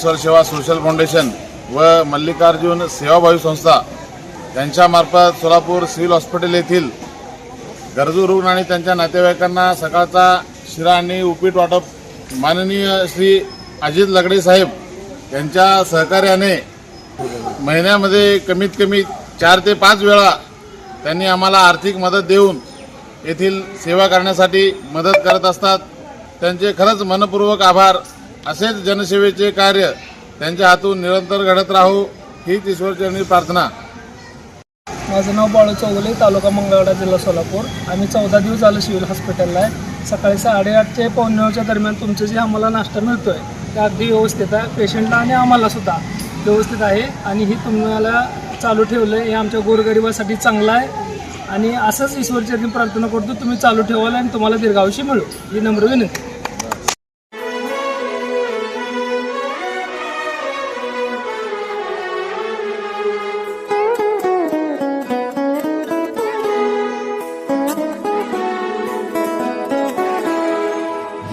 ईश्वर सेवा social foundation व मल्लिकार्जुन सेवाभावी संस्था यांच्यामार्फत सोलापूर सिव्हिल हॉस्पिटल येथील गरजू रुग्ण आणि त्यांच्या नातेवाईकांना सकाळचा शिरा आणि उपीट वाटप माननीय श्री अजित लगडे साहेब यांच्या सहकार्याने महिन्यामध्ये कमीत कमी चार ते पाच वेळा त्यांनी आम्हाला आर्थिक मदत देऊन येथील सेवा करण्यासाठी मदत करत असतात. त्यांचे खरंच मनपूर्वक आभार. असेच जनसेवेचे कार्य त्यांच्या हातून निरंतर घडत राहू हीच ईश्वरचरणी प्रार्थना. माझं नाव बाळू चौगले तालुका मंगळवाडा जिल्हा सोलापूर. आम्ही चौदा दिवस झालं सिव्हिल हॉस्पिटलला आहे. सकाळी साडेआठ ते पावणेच्या दरम्यान तुमचं जे आम्हाला नाश्ता मिळतो आहे ते अगदी व्यवस्थित आहे. पेशंटला आणि आम्हाला सुद्धा व्यवस्थित आहे आणि ही तुम्हाला चालू ठेवलं आहे हे आमच्या गोरगरिबासाठी चांगलं आहे. आणि असंच ईश्वरचरणी प्रार्थना करतो तुम्ही चालू ठेवाल आणि तुम्हाला दीर्घावशी मिळू. ही नम्र विनंती.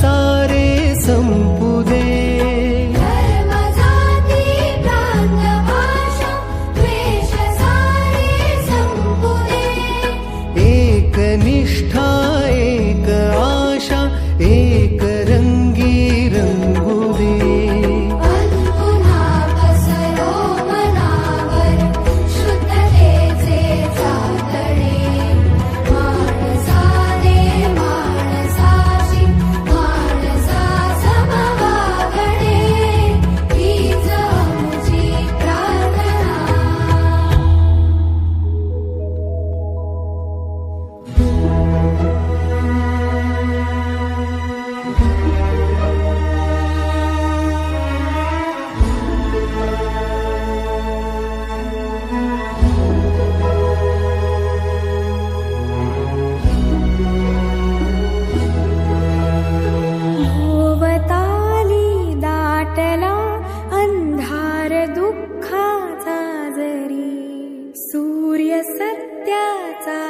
सारे संपुदे 在。